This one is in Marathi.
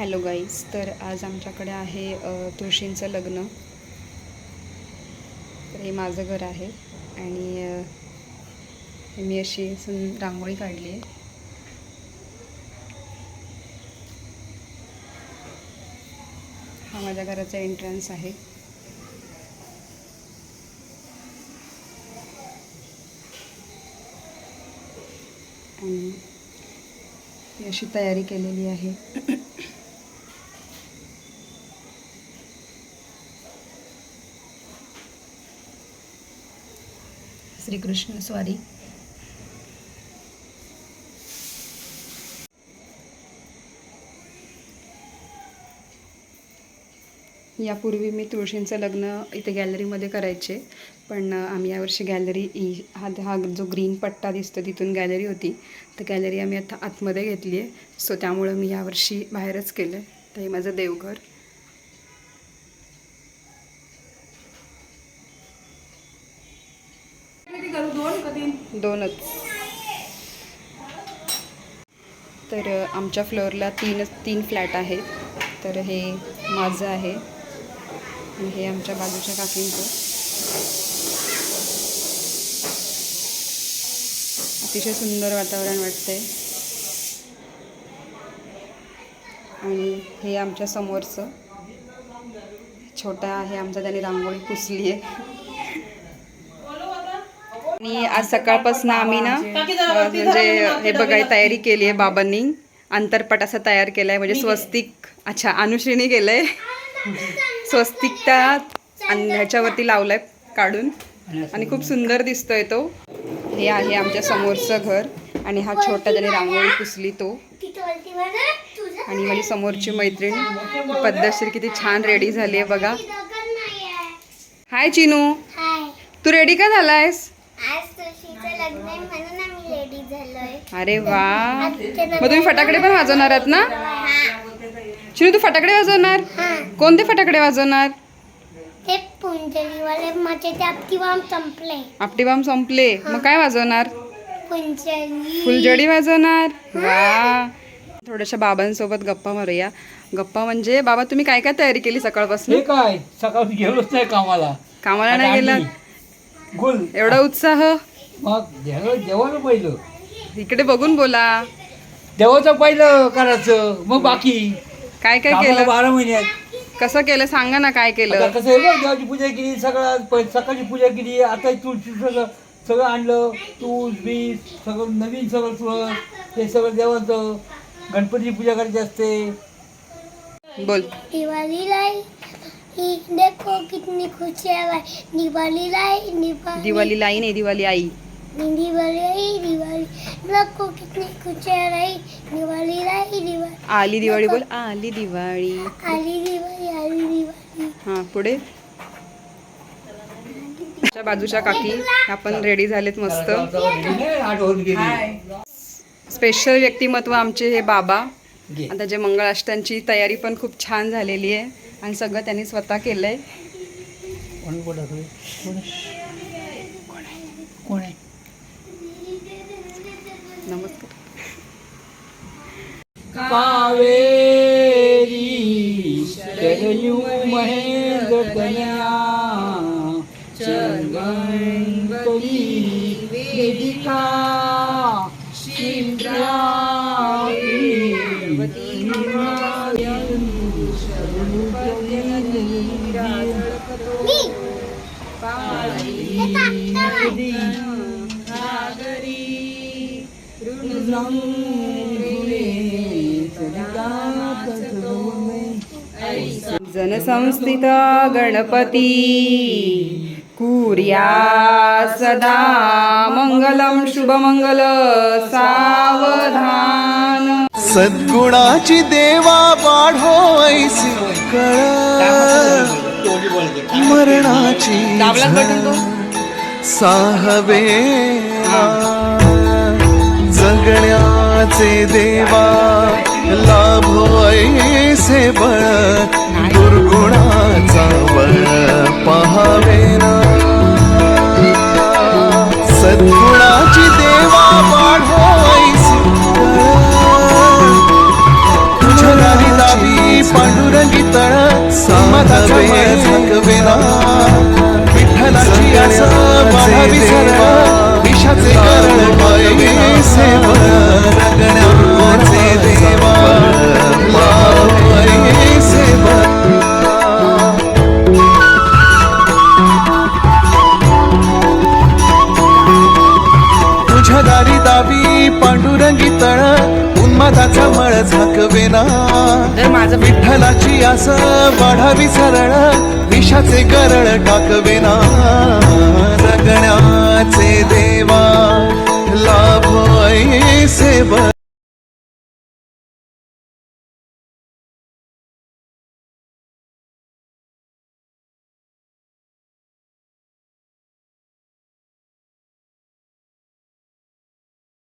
हॅलो गाईज तर आज आमच्याकडे आहे तुळशींचं लग्न. तर हे माझं घर आहे आणि मी अशी सुन रांगोळी काढली आहे हा माझ्या घराचा एंट्रन्स आहे. आणि अशी तयारी केलेली आहे. श्रीकृष्ण स्वारी यापूर्वी मी तुळशींचं लग्न इथे गॅलरीमध्ये करायचे पण आम्ही यावर्षी गॅलरी हा हा जो ग्रीन पट्टा दिसतो तिथून गॅलरी होती तर गॅलरी आम्ही आता आतमध्ये घेतली आहे सो त्यामुळं मी यावर्षी बाहेरच केलं आहे तर हे माझं देवघर. दोनच. तर आमच्या फ्लोअरला तीनच तीन फ्लॅट आहेत. तर हे माझं आहे. हे आमच्या बाजूच्या काकींचं. अतिशय सुंदर वातावरण वाटतंय. आणि हे आमच्या समोरचं. छोटा आहे आमचा त्याने रांगोळी पुसली आहे आणि आज सकाळपासून आम्ही ना म्हणजे हे बघाय तयारी केली आहे बाबांनी. अंतरपट असा तयार केलाय म्हणजे स्वस्तिक अच्छा अनुश्रीने केलंय. स्वस्तिक त्या अन- ह्याच्यावरती लावलाय काढून. आणि खूप सुंदर दिसतोय तो. हे आहे आमच्या समोरचं घर आणि हा छोटा ज्याने रांगोळी पुसली तो. आणि माझी समोरची मैत्रीण पद्धतशीर किती छान रेडी झाली आहे बघा. हाय चिनू. तू रेडी का झालायस? आज तुळशीचं लग्न आहे म्हणून आम्ही रेडी झालोय अरे वा. मग तुम्ही फटाकडे पण वाजवणार आहात ना? चिनू तू फटाकडे वाजवणार? हा. कोणते फटाकडे वाजवणार? ते माझे ते किंवा संपले. आपटी बाम संपले. मग काय वाजवणार? पुंजली. फुलझडी वाजवणार? वा. थोड्याशा बाबांसोबत गप्पा मारूया. गप्पा म्हणजे बाबा तुम्ही काय काय तयारी केली सकाळपासून? हे काय? सकाळी गेलोच नाही कामाला. कामाला नाही गुल. एवढा उत्साह? मग देवाला पहिलं. इकडे बघून बोला. देवाचं पहिलं करायचं मग बाकी. काय काय कामाला केलं? बारा महिन्यात कसं केलं? सांगा ना काय आता केलं? कसं आहे बघ देवाची पूजा केली सगळं प- सकाळची पूजा केली आता तुळशी सगळं सगळं आणलं तूळ बीज सगळं नवीन सगळं तुळस हे सगळं देवाचं. गणपतीची पूजा करायची असते. बोल. दिवाली लाई ही देखो कितनी खुशियाँ है दिवाली लाई दिवाली दिवाळी. लाई नाही दिवाळी आई. दिवाली आई दिवाली. देखो कितनी खुशियाँ रही दिवाली लाई दिवाली. आली दिवाळी बोल. आली दिवाळी. आली दिवाळी आली दिवाळी. हा पुढे. आमच्या बाजूच्या काकी ह्या पण रेडी झालेत मस्त. स्पेशल व्यक्तिमत्व आमचे हे बाबा. आता जे मंगळाष्टांची तयारी पण खूप छान झालेली आहे. आणि सगळं त्यांनी स्वतः केलंय. आहे? नमस्कार कावेरी शरयू महेंद्र तनया चंगंगली वेदिका जनसंस्थिता गणपती कुर्या सदा मंगलम शुभमंगल सावधान। सद्गुणाची देवा वाढो ऐसी कळ मरणाची साहवे जगण्याचे देवा लाभो ऐसे बळ. दुर्गुणाचा बळ पहावे ना. सद्गुणाची देवा वाढो तुझ्या दावी पांडुरंगी तळ समाधावे थकवेना विठ्ठलाची असं वाढावी दावी पांडुरंगी तळ उन्मादाचा मळ झाकवेना विठ्ठलाची आस वाढावी सरळ विषाचे गरळ टाकवेना रगण्याचे देवा लाभ ऐसे बर